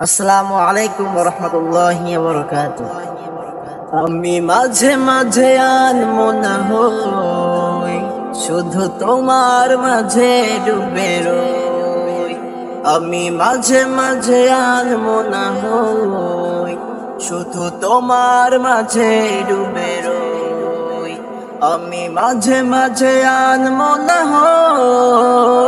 আসসালামু আলাইকুম রহমতুল্লাহি আমি মাঝে মাঝে আনমনা হই, শুধু তোমার মাঝে ডুবে রই। আমি মাঝে মাঝে আনমনা হই, শুধু তোমার মাঝে ডুবে রই। আমি মাঝে মাঝে আনমনা হই।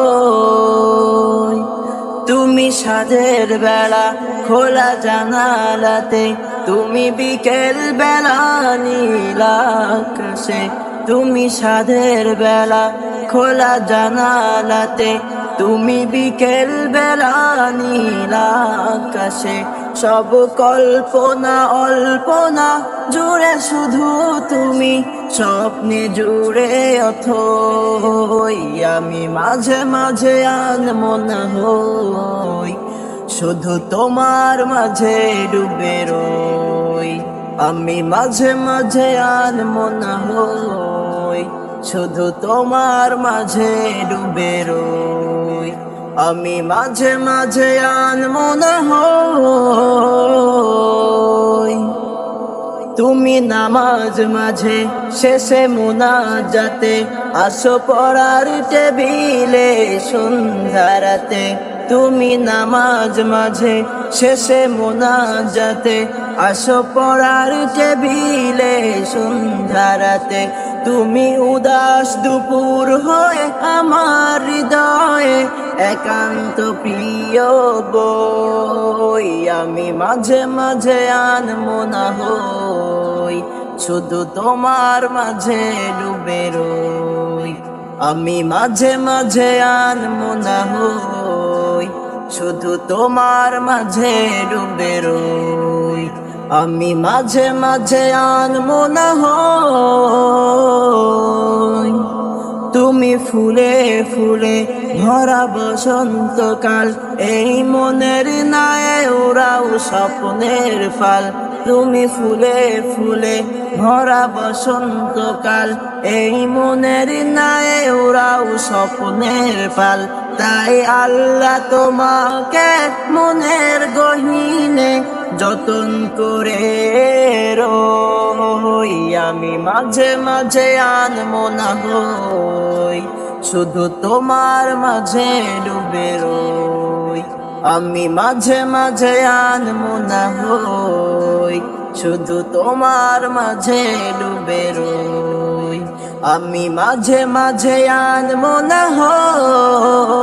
তুমি সাজের বেলা খোলা জানালাতে তুমি বিকেল বেলা নীলাকাশে তুমি সাধের বেলা খোলা জানালাতে তুমি বিকেল বেলা নীল আকাশে সব কল্পনা অল্পনা জুড়ে শুধু তুমি স্বপ্নে জুড়ে অথই আমি মাঝে মাঝে আনমনা হই। শুধু তোমার মাঝে ডুবে রই। আমি মাঝে মাঝে আন আনমনা হই। শুধু তোমার মাঝে ডুবে রই। আমি মাঝে মাঝে আনমনা হই। তুমি নামাজ মাঝে শেষে মুনাজাতে আসো পড়ার টেবিলে সন্ধ্যারাতে। তুমি নামাজ মাঝে শেষে মুনাজাতে আসো পড়ার টেবিলে সন্ধ্যারাতে। তুমি উদাস দুপুর হয়ে আমার হৃদয়ে একান্ত প্রিয় বই। আমি মাঝে মাঝে আনমনা হই, শুধু তোমার মাঝে ডুবে রই। আমি মাঝে মাঝে আনমনা হই, শুধু তোমার মাঝে ডুবে রই। আমি মাঝে মাঝে আনমনা হই তুমি ফুলে ফুলে ভরা বসন্তকাল, এই মনের নায়ে ওরাও স্বপ্নের ফাল। তুমি ফুলে ফুলে ভরা বসন্তকাল, এই মনের নায়ে ওরাও স্বপ্নের ফাল। তাই আল্লাহ তোমাকে মনের গহিনে যতন করে রই, আমি মাঝে মাঝে আনমনা হই শুধু তোমার মাঝে ডুবে রই। আমি মাঝে মাঝে আনমনা হই শুধু তোমার মাঝে ডুবে রই। আমি মাঝে মাঝে আনমনা হই